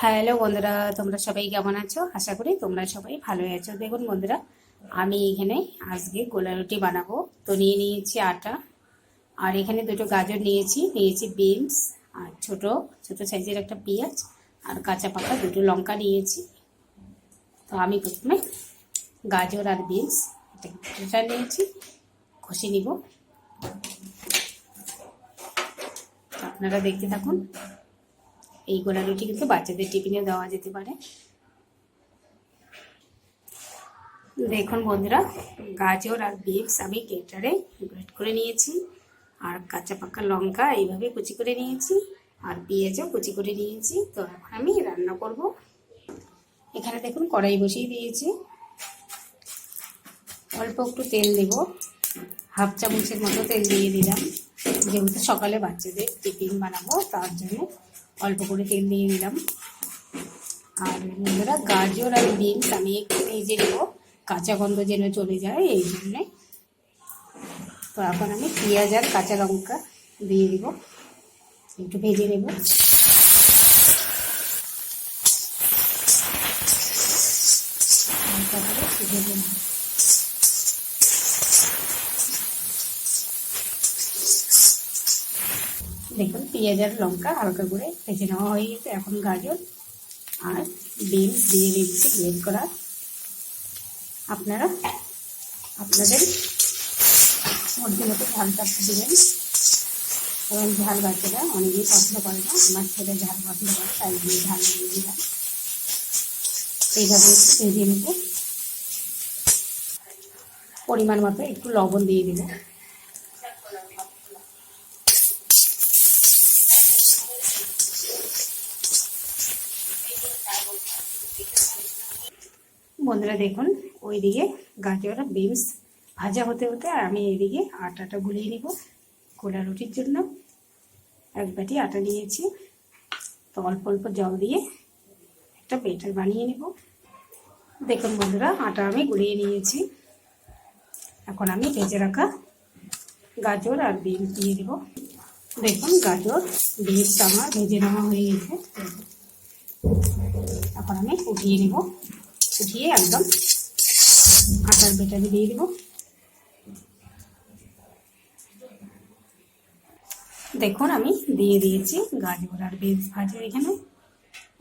Hello বন্ধুরা, তোমরা সবাই কেমন আছো? আশা করি তোমরা সবাই ভালোই আছো। দেখুন বন্ধুরা, আমি এখানে আজকে গোলা রুটি বানাবো। তো নিয়ে নিয়েছি আটা, আর এখানে দুটো গাজর নিয়েছি। নিয়েছি বিনস, আর ছোট ছোট সাইজের একটা পেঁয়াজ, আর কাঁচা পাকা দুটো লঙ্কা নিয়েছি। তো আমি প্রথমে গাজর আর বিনস এটা নিয়েছি ঘষে নিব। আপনারা দেখতে থাকুন। এই গোলা রুটি কিন্তু বাচ্চাদের টিফিনে দেওয়া যেতে পারে। দেখুন বন্ধুরা, গাজর আর বিনস আমি কেটারে গ্রেট করে নিয়েছি, আর কাঁচা পাকা লঙ্কা এইভাবে কুচি করে নিয়েছি, আর পেঁয়াজও কুচি করে নিয়েছি। তো এখন আমি রান্না করব। এখানে দেখুন কড়াই বসিয়ে দিয়েছি। অল্প একটু তেল দেব। হাফ চামচের মতো তেল দিয়ে দিলাম। যেহেতু সকালে বাচ্চাদের টিফিন বানাবো, তার জন্য অল্প করে তেল দিয়ে দিলাম আর বন্ধুরা, গাজর আর বিনস আমি একটু ভেজে নেব। কাঁচা গন্ধ যেন চলে যায়, এই জন্যে। তো এখন আমি পেঁয়াজ আর কাঁচা লঙ্কা দিয়ে দিব। একটু ভেজে নেব। করে ভেজে নেব। দেখুন, পেঁয়াজ আর লঙ্কা হালকা করে ভেজে নেওয়া হয়ে গেছে। এখন গাজর আর বিনস দিয়ে দিচ্ছি গ্রেড করা। আপনারা আপনাদের মধ্যে মতো ঝালটা দেবেন। এবং ঝাল বাচ্চারা অনেকেই পছন্দ করে না। আমার ছেলে ঝাল পছন্দ করে, তাই দিয়ে ঝাল দিয়ে দিলাম। এইভাবে একটু ভেজে নেব। পরিমাণ মতো একটু লবণ দিয়ে দেবো বন্ধুরা দেখুন, ওইদিকে গাজর বিনস ভাজা হতে হতে আর আমি এইদিকে আটাটা গুলিয়ে নিব কোলা রুটির জন্য। এক বাটি আটা নিয়েছি, তো অল্প অল্প জল দিয়ে একটা বেটার বানিয়ে নিব। দেখুন বন্ধুরা, আটা আমি গুলিয়ে নিয়েছি। এখন আমি ভেজে রাখা গাজর আর বিনস দিয়ে দিব। দেখুন গাজর বিনস আমার ভেজে নেওয়া হয়ে গেছে। এখন আমি উঠিয়ে নিব। উঠিয়ে একদম আটার বেটারে দিয়ে দিব। দেখুন, আমি দিয়ে দিয়েছি গাজর আর বিনস ভাজা এখানে।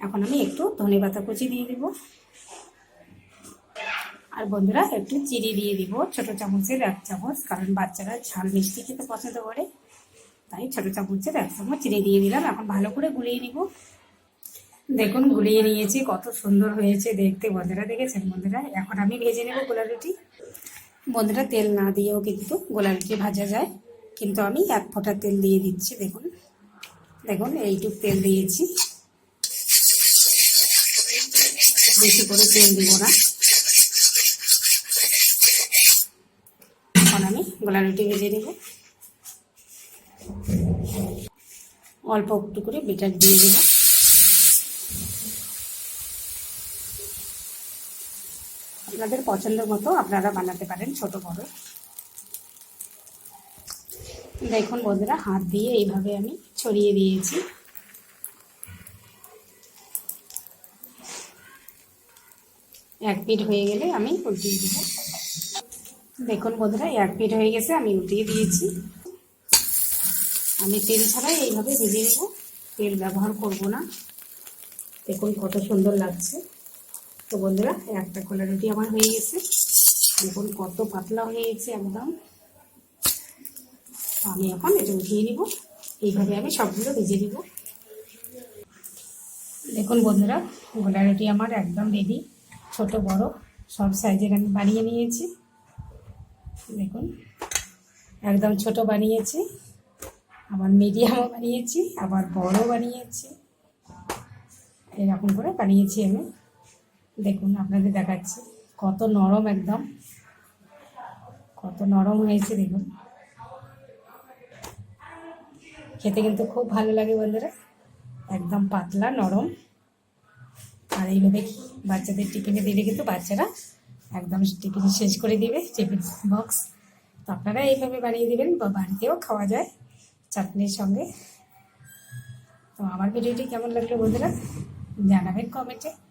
এখন আমি একটু ধনে পাতা কুচি দিয়ে দিব। আর বন্ধুরা, একটু চিনি দিয়ে দিব, ছোট চামচের এক চামচ, কারণ বাচ্চারা ঝাল মিষ্টি খেতে পছন্দ করে। তাই ছোট চামচের এক চামচ চিনি দিয়ে দিলাম। এখন ভালো করে গুলিয়ে নিব। দেখুন গুলিয়ে নিয়েছি, কত সুন্দর হয়েছে দেখতে। বন্ধুরা দেখেছেন? বন্ধুরা, এখন আমি ভেজে নেব গোলা রুটি। বন্ধুরা, তেল না দিয়েও কিন্তু গোলা রুটি ভাজা যায়, কিন্তু আমি এক ফোঁটা তেল দিয়ে দিচ্ছি, দেখুন। দেখুন, এইটুক তেল দিয়েছি। বেশি করে তেল দিব না। এখন আমি গোলা রুটি ভেজে নেব। অল্প একটু করে বেটার দিয়ে দেবো। আপনাদের পছন্দ মতো আপনারা বানাতে পারেন, ছোট বড়। দেখুন বন্ধুরা, হাত দিয়ে এইভাবে আমি ছড়িয়ে দিয়েছি। এক পিট হয়ে গেলে আমি উল্টিয়ে দিব। দেখুন বন্ধুরা, এক পিট হয়ে গেছে, আমি উল্টিয়ে দিয়েছি। আমি তেল ছাড়াই এইভাবে ভেজে নেব। তেল ব্যবহার করব না। দেখুন কত সুন্দর লাগছে। তো বন্ধুরা একটা কলা রুটি আমার হয়ে গেছে। দেখুন কত পাতলা হয়ে গেছে একদম আমি এখন এটা উঠিয়ে নিব। এইভাবে আমি সবগুলো ভেজে নিব। দেখুন বন্ধুরা গোলা রুটি আমার একদম রেডি ছোট, বড়, সব সাইজের আমি বানিয়ে নিয়েছি। দেখুন, একদম ছোট বানিয়েছি, আবার মিডিয়ামও বানিয়েছি, আবার বড় বানিয়েছি। এরকম করে বানিয়েছি আমি। দেখুন, আপনাদের দেখাচ্ছি। কত নরম একদম। কত নরম হয়েছে, দেখুন। খেতে কিন্তু খুব ভালো লাগে, বন্ধুরা। একদম পাতলা, নরম। আর এইভাবে বাচ্চাদের টিফিনে দিলে কিন্তু বাচ্চারা একদম টিফিন শেষ করে দিবে, টিফিন বক্স। তো আপনারা এইভাবে বানিয়ে দেবেন, বা বাড়িতেও খাওয়া যায় চাটনির সঙ্গে। তো আমার ভিডিওটি কেমন লাগল, বন্ধুরা? জানাবেন কমেন্টে।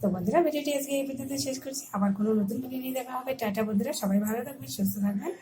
তো বন্ধুরা, ভিডিওটি আজকে এই শেষ করছি। আবার কোনো নতুন ভিডিও নিয়ে দেখা হবে। টাটা বন্ধুরা, সবাই ভালো থাকবেন, সুস্থ থাকবেন।